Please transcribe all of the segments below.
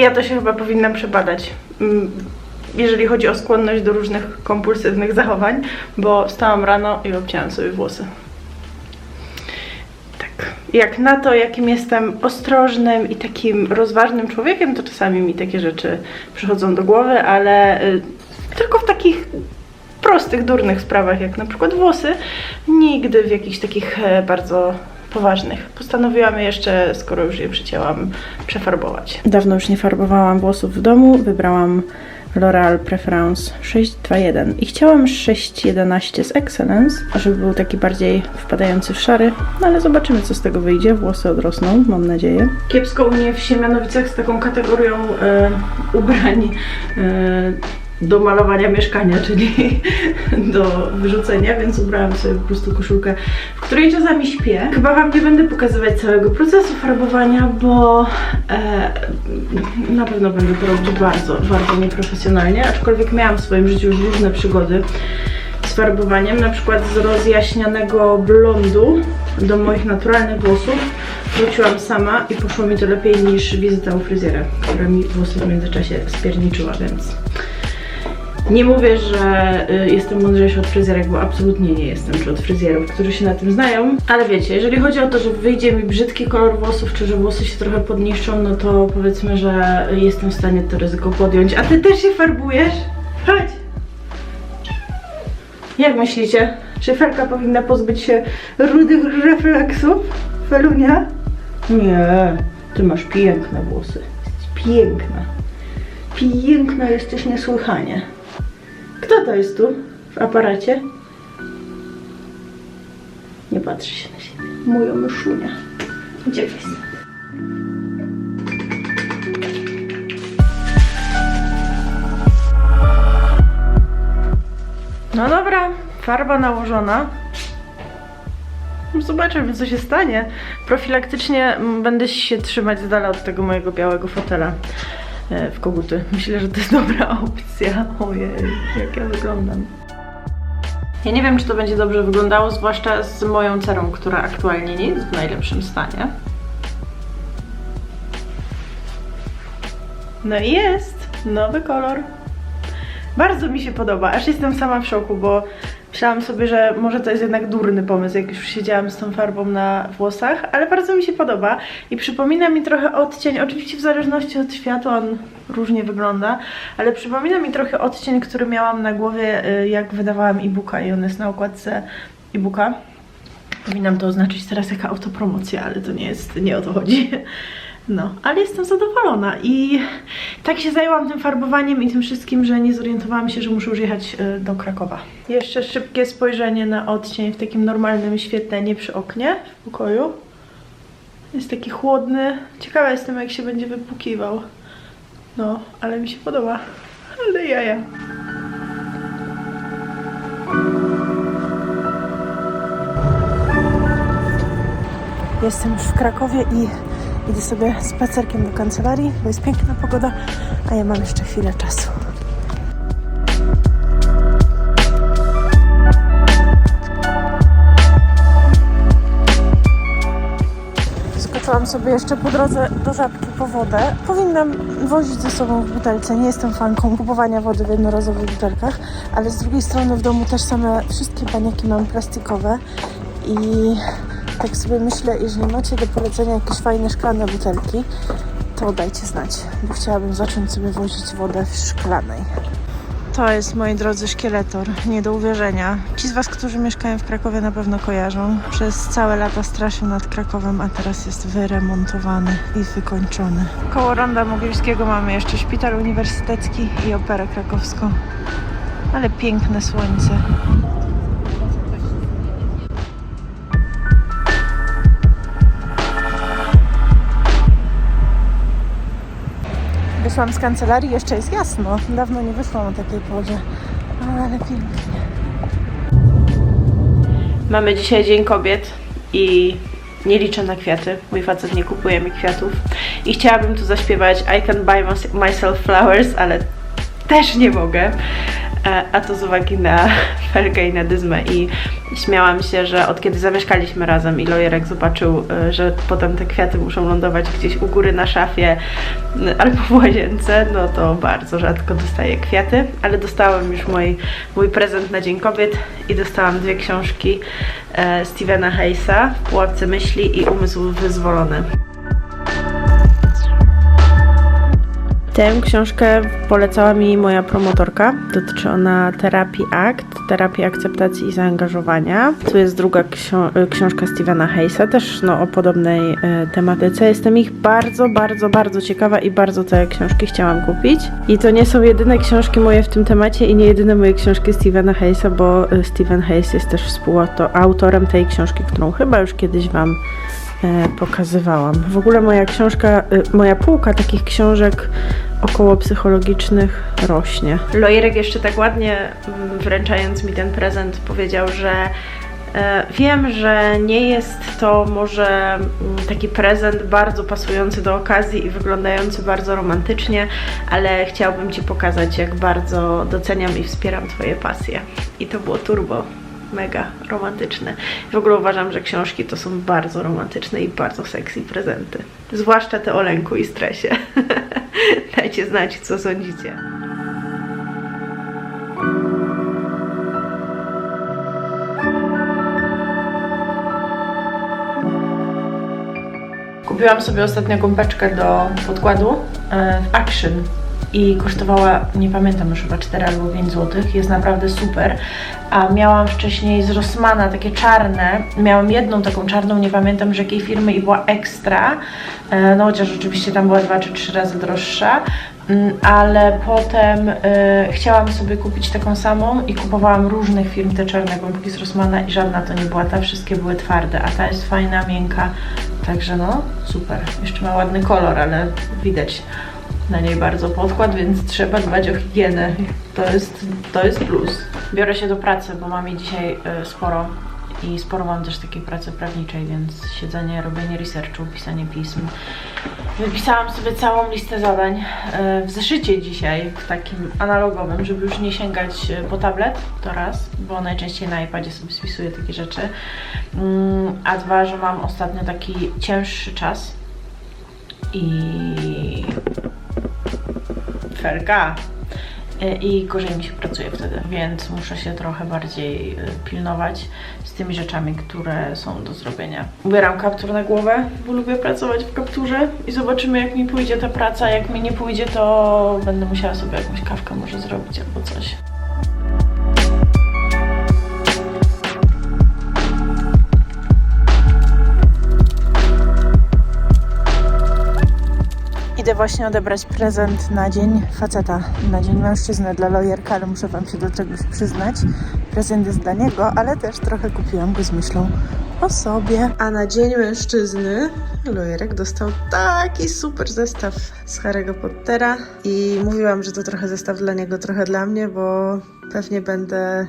Ja to się chyba powinnam przebadać. mm, Jeżeli chodzi o skłonność do różnych kompulsywnych zachowań, bo wstałam rano i obcięłam sobie włosy. Tak. Jak na to, jakim jestem ostrożnym i takim rozważnym człowiekiem, to czasami mi takie rzeczy przychodzą do głowy, ale y, tylko w takich prostych, durnych sprawach, jak na przykład włosy, nigdy w jakichś takich e, bardzo poważnych. Postanowiłam je jeszcze, skoro już je przycięłam, przefarbować. Dawno już nie farbowałam włosów w domu, wybrałam L'Oreal Preference 621 i chciałam 611 z Excellence, żeby był taki bardziej wpadający w szary, no ale zobaczymy co z tego wyjdzie, włosy odrosną, mam nadzieję. Kiepsko u mnie w Siemianowicach z taką kategorią e, ubrań e, do malowania mieszkania, czyli do wyrzucenia, więc ubrałam sobie po prostu koszulkę, w której czasami śpię. Chyba Wam nie będę pokazywać całego procesu farbowania, bo e, na pewno będę to robić bardzo, bardzo nieprofesjonalnie, aczkolwiek miałam w swoim życiu już różne przygody z farbowaniem, na przykład z rozjaśnianego blondu do moich naturalnych włosów wróciłam sama i poszło mi to lepiej niż wizyta u fryzjera, która mi włosy w międzyczasie spierniczyła, więc nie mówię, że y, jestem mądrzejsza od fryzjerek, bo absolutnie nie jestem, czy od fryzjerów, którzy się na tym znają. Ale wiecie, jeżeli chodzi o to, że wyjdzie mi brzydki kolor włosów, czy że włosy się trochę podniszczą, no to powiedzmy, że jestem w stanie to ryzyko podjąć. A ty też się farbujesz? Chodź! Jak myślicie? Czy Felka powinna pozbyć się rudych refleksów? Felunia? Nie, ty masz piękne włosy. Piękna. Piękna jesteś niesłychanie. Kto to jest tu w aparacie? Nie patrzy się na siebie. Moja myszunia. Gdzie jest? No dobra, farba nałożona. Zobaczymy, co się stanie. Profilaktycznie mm, będę się trzymać z dala od tego mojego białego fotela w koguty. Myślę, że to jest dobra opcja. Ojej, jak ja wyglądam. Ja nie wiem, czy to będzie dobrze wyglądało, zwłaszcza z moją cerą, która aktualnie nie jest w najlepszym stanie. No i jest! Nowy kolor. Bardzo mi się podoba, aż jestem sama w szoku, bo myślałam sobie, że może to jest jednak durny pomysł, jak już siedziałam z tą farbą na włosach, ale bardzo mi się podoba i przypomina mi trochę odcień, oczywiście w zależności od światła on różnie wygląda, ale przypomina mi trochę odcień, który miałam na głowie, y, jak wydawałam e-booka i on jest na okładce e-booka. Powinnam to oznaczyć teraz jako autopromocja, ale to nie jest, nie o to chodzi. No, ale jestem zadowolona i tak się zajęłam tym farbowaniem i tym wszystkim, że nie zorientowałam się, że muszę już jechać y, do Krakowa. Jeszcze szybkie spojrzenie na odcień w takim normalnym świetle, nie przy oknie w pokoju. Jest taki chłodny. Ciekawa jestem, jak się będzie wypłukiwał. No, ale mi się podoba. Ale jaja. Jestem już w Krakowie i idę sobie spacerkiem do kancelarii, bo jest piękna pogoda, a ja mam jeszcze chwilę czasu. Skoczyłam sobie jeszcze po drodze do żabki po wodę. Powinnam wozić ze sobą w butelce. Nie jestem fanką kupowania wody w jednorazowych butelkach, ale z drugiej strony w domu też same wszystkie baniaki mam plastikowe i tak sobie myślę, jeżeli macie do polecenia jakieś fajne szklane butelki, to dajcie znać, bo chciałabym zacząć sobie wozić wodę w szklanej. To jest, moi drodzy, szkieletor. Nie do uwierzenia. Ci z Was, którzy mieszkają w Krakowie, na pewno kojarzą. Przez całe lata straszył nad Krakowem, a teraz jest wyremontowany i wykończony. Koło Ronda Mogielskiego mamy jeszcze szpital uniwersytecki i operę krakowską. Ale piękne słońce. Wyszłam z kancelarii, jeszcze jest jasno. Dawno nie wyszłam o takiej porze, ale pięknie. Mamy dzisiaj Dzień Kobiet i nie liczę na kwiaty. Mój facet nie kupuje mi kwiatów. I chciałabym tu zaśpiewać I can buy mys- myself flowers, ale też nie mogę. E, A to z uwagi na Felkę i na Dyzmę i śmiałam się, że od kiedy zamieszkaliśmy razem i Lojerek zobaczył, e, że potem te kwiaty muszą lądować gdzieś u góry na szafie albo w łazience, no to bardzo rzadko dostaję kwiaty, ale dostałam już mój, mój prezent na Dzień Kobiet i dostałam dwie książki e, Stevena Hayesa w Pułapce Myśli i Umysł Wyzwolony. Tę książkę polecała mi moja promotorka. Dotyczy ona terapii akt, terapii akceptacji i zaangażowania. Tu jest druga ksio- książka Stevena Hayesa, też no, o podobnej e, tematyce. Jestem ich bardzo, bardzo, bardzo ciekawa i bardzo te książki chciałam kupić. I to nie są jedyne książki moje w tym temacie i nie jedyne moje książki Stevena Hayesa, bo e, Steven Hayes jest też współautorem tej książki, którą chyba już kiedyś Wam pokazywałam. W ogóle moja książka, e, moja półka takich książek około psychologicznych rośnie. Lojerek jeszcze tak ładnie mm, wręczając mi ten prezent powiedział, że e, wiem, że nie jest to może mm, taki prezent bardzo pasujący do okazji i wyglądający bardzo romantycznie, ale chciałbym Ci pokazać, jak bardzo doceniam i wspieram Twoje pasje. I to było turbo mega romantyczne. W ogóle uważam, że książki to są bardzo romantyczne i bardzo sexy prezenty. Zwłaszcza te o lęku i stresie. Dajcie znać, co sądzicie. Kupiłam sobie ostatnio gąbeczkę do podkładu e, w Action i kosztowała, nie pamiętam już chyba 4 albo 5 zł. Jest naprawdę super. A miałam wcześniej z Rossmana takie czarne. Miałam jedną taką czarną, nie pamiętam z jakiej firmy i była ekstra. E, No chociaż oczywiście tam była dwa czy trzy razy droższa. Mm, Ale potem e, chciałam sobie kupić taką samą i kupowałam różnych firm te czarne gąbki z Rossmana i żadna to nie była ta, wszystkie były twarde, a ta jest fajna, miękka, także no super. Jeszcze ma ładny kolor, ale widać na niej bardzo podkład, więc trzeba dbać o higienę. To jest, to jest plus. Biorę się do pracy, bo mam jej dzisiaj e, sporo i sporo mam też takiej pracy prawniczej, więc siedzenie, robienie researchu, pisanie pism. Wypisałam sobie całą listę zadań e, w zeszycie dzisiaj, w takim analogowym, żeby już nie sięgać e, po tablet, to raz, bo najczęściej na iPadzie sobie spisuję takie rzeczy. Mm, A dwa, że mam ostatnio taki cięższy czas i felka Y, i gorzej mi się pracuje wtedy, więc muszę się trochę bardziej y, pilnować z tymi rzeczami, które są do zrobienia. Ubieram kaptur na głowę, bo lubię pracować w kapturze i zobaczymy jak mi pójdzie ta praca. Jak mi nie pójdzie, to będę musiała sobie jakąś kawkę może zrobić albo coś. Idę właśnie odebrać prezent na dzień faceta, na dzień mężczyzny dla lojerka, ale muszę Wam się do czegoś przyznać. Prezent jest dla niego, ale też trochę kupiłam go z myślą o sobie. A na dzień mężczyzny lojerek dostał taki super zestaw z Harry'ego Pottera i mówiłam, że to trochę zestaw dla niego, trochę dla mnie, bo pewnie będę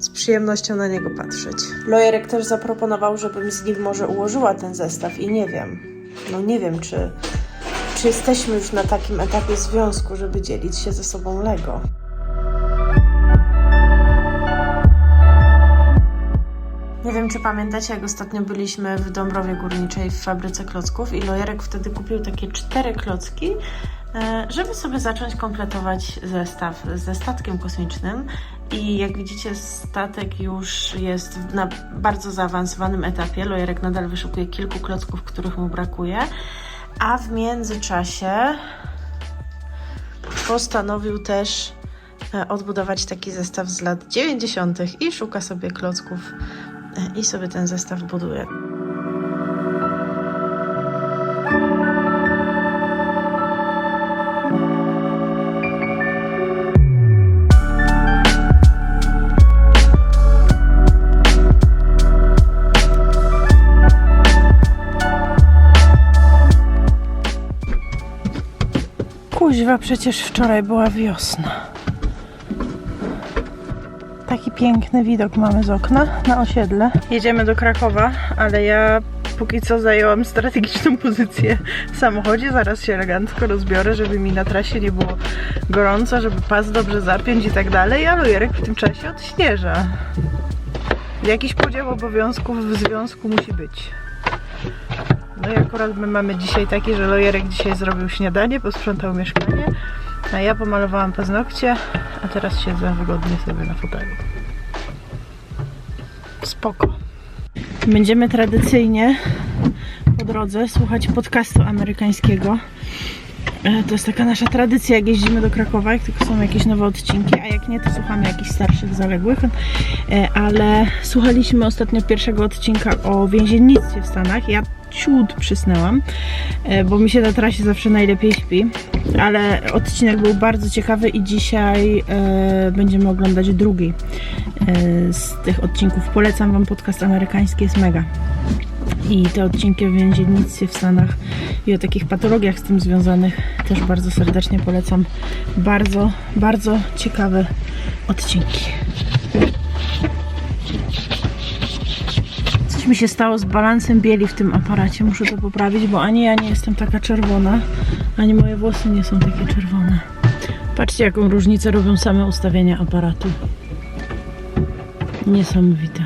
z przyjemnością na niego patrzeć. Lojerek też zaproponował, żebym z nim może ułożyła ten zestaw i nie wiem. No nie wiem, czy czy jesteśmy już na takim etapie związku, żeby dzielić się ze sobą Lego? Nie wiem, czy pamiętacie, jak ostatnio byliśmy w Dąbrowie Górniczej w fabryce klocków i Lojerek wtedy kupił takie cztery klocki, e, żeby sobie zacząć kompletować zestaw ze statkiem kosmicznym. I jak widzicie, statek już jest na bardzo zaawansowanym etapie. Lojerek nadal wyszukuje kilku klocków, których mu brakuje. A w międzyczasie postanowił też e, odbudować taki zestaw z lat 90. i szuka sobie klocków e, i sobie ten zestaw buduje. Kuźwa, przecież wczoraj była wiosna. Taki piękny widok mamy z okna na osiedle. Jedziemy do Krakowa, ale ja póki co zajęłam strategiczną pozycję w samochodzie. Zaraz się elegancko rozbiorę, żeby mi na trasie nie było gorąco, żeby pas dobrze zapiąć i tak dalej, a lujerek w tym czasie odśnieża. Jakiś podział obowiązków w związku musi być. No i akurat my mamy dzisiaj taki, że lojerek dzisiaj zrobił śniadanie, posprzątał mieszkanie, a ja pomalowałam paznokcie, a teraz siedzę wygodnie sobie na fotelu. Spoko. Będziemy tradycyjnie po drodze słuchać podcastu amerykańskiego. E, To jest taka nasza tradycja, jak jeździmy do Krakowa, jak tylko są jakieś nowe odcinki, nie, to słuchamy jakichś starszych, zaległych. E, Ale słuchaliśmy ostatnio pierwszego odcinka o więziennictwie w Stanach. Ja ciut przysnęłam, e, bo mi się na trasie zawsze najlepiej śpi. Ale odcinek był bardzo ciekawy i dzisiaj e, będziemy oglądać drugi z tych odcinków. Polecam Wam podcast amerykański, jest mega i te odcinki o więziennictwie w Stanach i o takich patologiach z tym związanych też bardzo serdecznie polecam. Bardzo, bardzo ciekawe odcinki. Coś mi się stało z balansem bieli w tym aparacie. Muszę to poprawić, bo ani ja nie jestem taka czerwona, ani moje włosy nie są takie czerwone. Patrzcie, jaką różnicę robią same ustawienia aparatu. Niesamowite.